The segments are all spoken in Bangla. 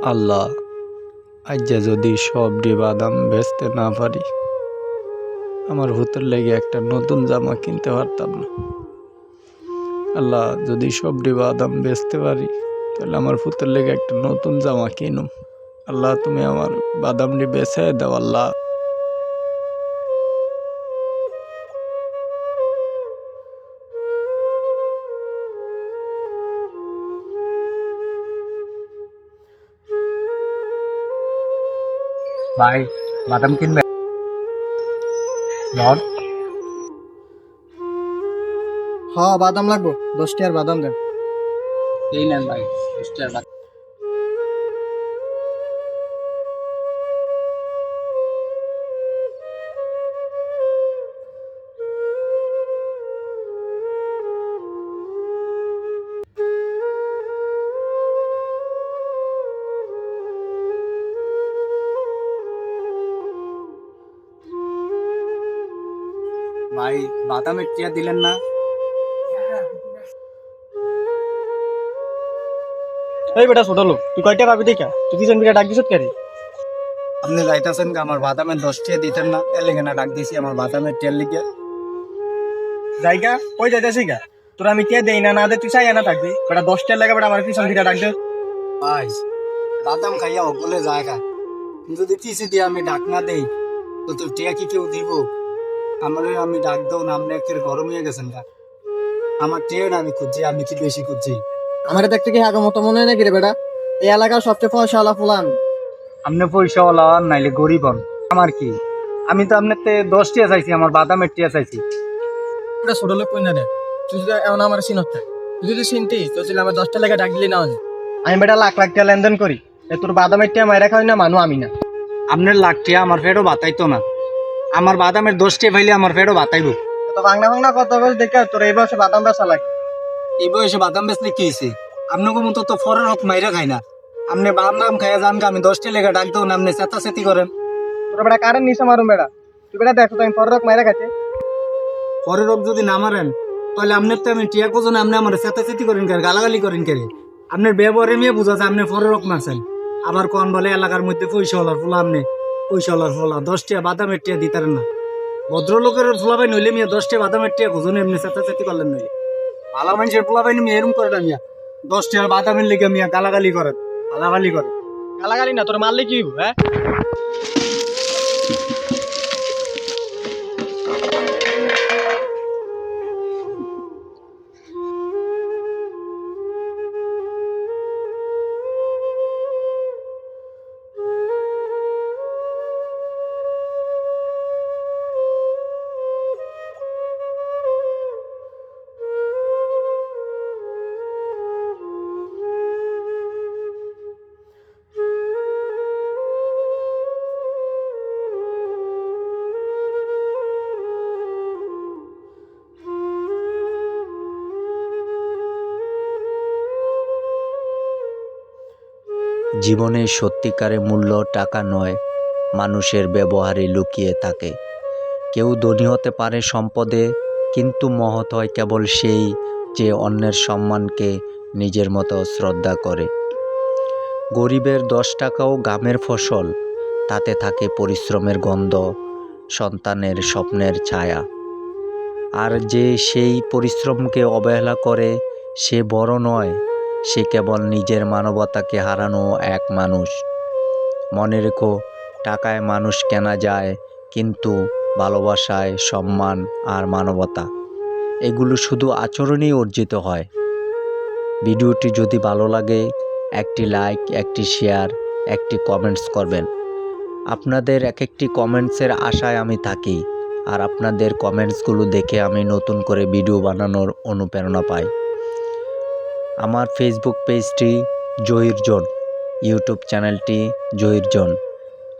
আল্লাহ আজ্ঞা যদি সবটি বাদাম বেচতে না পারি, আমার হুতের লেগে একটা নতুন জামা কিনতে পারতাম না। আল্লাহ, যদি সবটি বাদাম বেচতে পারি, তাহলে আমার ভূতের লেগে একটা নতুন জামা কিনুম। আল্লাহ, তুমি আমার বাদামটি বেছে দাও, আল্লাহ। ভাই বাদাম কিনবে লন হ বাদাম লাগবো দশটি আর বাদাম দেন এই নেন ভাই দশটি আর বাদাম ভাই বাদামের টিয়া দিলেন না? এই বেটা ছোট লোক তুই কয়টা পাবি দেখা? তুই কি বিটা ডাক দিছত কেন আপনি যাইতেছেন আমার বাদামের দশ টিয়া দিতেন না। এর লেগে না ডাক দিছি আমার বাদামের টিয়ার লিগে। জায়গা? কই যাইতেছি গা তোর আমি কে দেই না না দে তুই চাই না থাকবি। বেটা দশটার লাগে বেটা আমার পিছন দিকে ডাক দে। ভাই বাদাম খাইয়া বলে জায়গা যদি পিছিয়ে দিয়ে আমি ডাক না দেই তো তোর টিয়া কি কেউ দিব? আমার আমি ডাক দেও না আপনি একের গরম হয়ে গেছেন গা। আমার টিয়া না আমি খুঁজছি আমি কি বেশি খুঁজছি? আমার দেখতে কি আগে মতো মনে হয় নাকি রে বেটা? এই এলাকার সবচেয়ে পয়সাওয়ালা ফুলান। আপনি পয়সাওয়ালা আর নাইলে গরিব হন। আমার কি? আমি তো আপনার দশ টিয়া চাইছি আমার বাদামের টিয়া চাইছি। বেটা ছোট লোক কই না রে। তুই যদি এমন আমার চিনত তুই যদি চিনতি তো ছিল আমার দশটা লেগে ডাক দিলি না আমি বেটা লাখ লাখ টাকা লেনদেন করি। এ তোর বাদামের টিয়া মাইরা খাওয়াই না মানু আমি না। আপনার লাখ টিয়া আমার ফেরও বাতাইতো না। আমার বাদামের দশ টিয়া ভাইলে আমার ফেরও বাতাইবো তো ভাঙনা ভাঙনা কথা বল দেখে তোর এই বয়সে বাদাম বেচা লাগে। এই বয়সে বাদাম বেচলে কি হয়েছে আপনাকে মতো তো ফরের হক মাইরা খাই না। আপনি বাদাম খাইয়া যান আমি দশটি লেগে ডাক না আপনি চেতা চেতি করেন। তোর বেটা কারেন্ট নিচে মারুম বেটা। তুই বেটা দেখো তো আমি পরের রক মাইরা খাইছে। পরের হক যদি না মারেন তাহলে আপনার তো আমি টিয়া কোজন আপনি আমার চেতা চেতি করেন কে গালাগালি করেন কে আপনার ব্যবহারে নিয়ে বোঝা যায় আপনি ফরের হক মারছেন। আবার কোন বলে এলাকার মধ্যে পয়সা হলার ফোলা আপনি পয়সা হলার ফোলা দশ টিয়া বাদামের টিয়া দিতারেন না। ভদ্রলোকের ফোলাবাই নইলে মিয়া দশ টিয়া বাদামের টিয়া খোঁজনে, এমনি চেতা চেতি করলেন নইলে। ভালো মানুষের ফোলাবাই মিয়া এরম করে না মিয়া। দশ টিয়া বাদামের লিগে মিয়া গালাগালি করেন। গালাগালি করেন। গালাগালি না, তোর মারলে কি হ্যাঁ? জীবনে সত্যিকারের মূল্য টাকা নয়, মানুষের ব্যবহারে লুকিয়ে থাকে। কেউ ধনী হতে পারে সম্পদে, কিন্তু মহৎ হয় কেবল সেই যে অন্যের সম্মানকে নিজের মতো শ্রদ্ধা করে। গরিবের দশ টাকাও গামের ফসল, তাতে থাকে পরিশ্রমের গন্ধ, সন্তানের স্বপ্নের ছায়া। আর যে সেই পরিশ্রমকে অবহেলা করে, সে বড় নয় সে কেবল নিজের মানবতাকে হারানো এক মানুষ। মনে রেখো, টাকায় মানুষ কেনা যায়, কিন্তু ভালোবাসায় সম্মান আর মানবতা। এগুলো শুধু আচরণেই অর্জিত হয়। ভিডিওটি যদি ভালো লাগে, একটি লাইক, একটি শেয়ার, একটি কমেন্টস করবেন। আপনাদের এক একটি কমেন্টসের আশায় আমি থাকি, আর আপনাদের কমেন্টসগুলো দেখে আমি নতুন করে ভিডিও বানানোর অনুপ্রেরণা পাই। আমার ফেসবুক পেজটি জহির জোন ইউটিউব চ্যানেলটি জহির জোন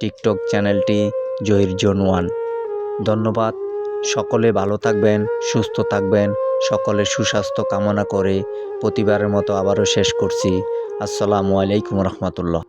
টিকটক চ্যানেলটি জহির জোন ওয়ান। ধন্যবাদ, সকলে ভালো থাকবেন, সুস্থ থাকবেন, সকলের সুস্বাস্থ্য কামনা করে প্রতিবারের মতো আবারও শেষ করছি। আসসালামু আলাইকুম রহমতুল্লাহ।